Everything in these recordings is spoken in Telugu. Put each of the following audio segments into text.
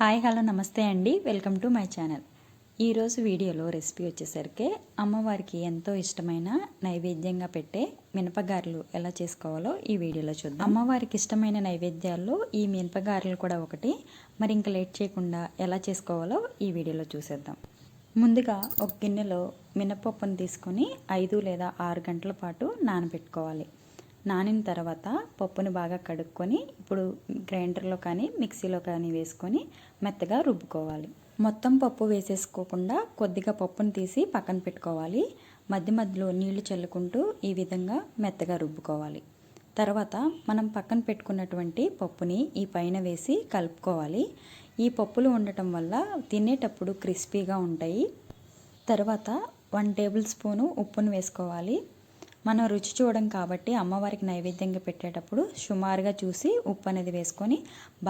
హాయ్ హలో నమస్తే అండి. Welcome to my channel. ఈరోజు వీడియోలో రెసిపీ వచ్చేసరికి అమ్మవారికి ఎంతో ఇష్టమైన నైవేద్యంగా పెట్టే మినపగారెలు ఎలా చేసుకోవాలో ఈ వీడియోలో చూద్దాం. అమ్మవారికి ఇష్టమైన నైవేద్యాల్లో ఈ మినపగారెలు కూడా ఒకటి. మరి ఇంకా లేట్ చేయకుండా ఎలా చేసుకోవాలో ఈ వీడియోలో చూసేద్దాం. ముందుగా ఒక గిన్నెలో మినపప్పును తీసుకొని ఐదు లేదా ఆరు గంటల పాటు నానబెట్టుకోవాలి. నానిన తర్వాత పప్పుని బాగా కడుక్కొని ఇప్పుడు గ్రైండర్లో కానీ మిక్సీలో కానీ వేసుకొని మెత్తగా రుబ్బుకోవాలి. మొత్తం పప్పు వేసేసుకోకుండా కొద్దిగా పప్పును తీసి పక్కన పెట్టుకోవాలి. మధ్య మధ్యలో నీళ్ళు చల్లుకుంటూ ఈ విధంగా మెత్తగా రుబ్బుకోవాలి. తర్వాత మనం పక్కన పెట్టుకున్నటువంటి పప్పుని ఈ పైన వేసి కలుపుకోవాలి. ఈ పప్పులు ఉండటం వల్ల తినేటప్పుడు క్రిస్పీగా ఉంటాయి. తర్వాత వన్ టేబుల్ స్పూను ఉప్పును వేసుకోవాలి. మనం రుచి చూడడం కాబట్టి అమ్మవారికి నైవేద్యంగా పెట్టేటప్పుడు సుమారుగా చూసి ఉప్పు అనేది వేసుకొని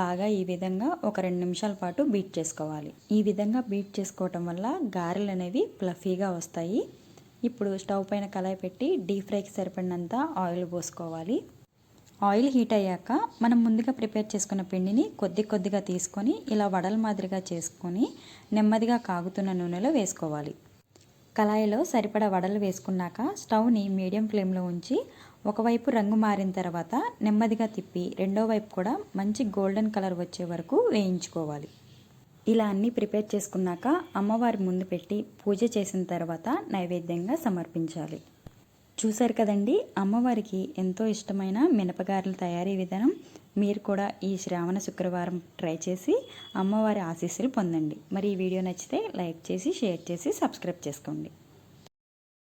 బాగా ఈ విధంగా ఒక రెండు నిమిషాల పాటు బీట్ చేసుకోవాలి. ఈ విధంగా బీట్ చేసుకోవటం వల్ల గారెలు అనేవి ప్లఫీగా వస్తాయి. ఇప్పుడు స్టవ్ పైన కళాయి పెట్టి డీప్ ఫ్రైకి సరిపడినంత ఆయిల్ పోసుకోవాలి. ఆయిల్ హీట్ అయ్యాక మనం ముందుగా ప్రిపేర్ చేసుకున్న పిండిని కొద్ది కొద్దిగా తీసుకొని ఇలా వడల మాదిరిగా చేసుకొని నెమ్మదిగా కాగుతున్న నూనెలో వేసుకోవాలి. కళాయిలో సరిపడా వడలు వేసుకున్నాక స్టవ్ని మీడియం ఫ్లేమ్లో ఉంచి ఒకవైపు రంగు మారిన తర్వాత నెమ్మదిగా తిప్పి రెండో వైపు కూడా మంచి గోల్డెన్ కలర్ వచ్చే వరకు వేయించుకోవాలి. ఇలా అన్నీ ప్రిపేర్ చేసుకున్నాక అమ్మవారి ముందు పెట్టి పూజ చేసిన తర్వాత నైవేద్యంగా సమర్పించాలి. చూశారు కదండి అమ్మవారికి ఎంతో ఇష్టమైన మినపగారెల తయారీ విధానం. మీరు కూడా ఈ శ్రావణ శుక్రవారం ట్రై చేసి అమ్మవారి ఆశీస్సులు పొందండి. మరి ఈ వీడియో నచ్చితే లైక్ చేసి షేర్ చేసి సబ్స్క్రైబ్ చేసుకోండి.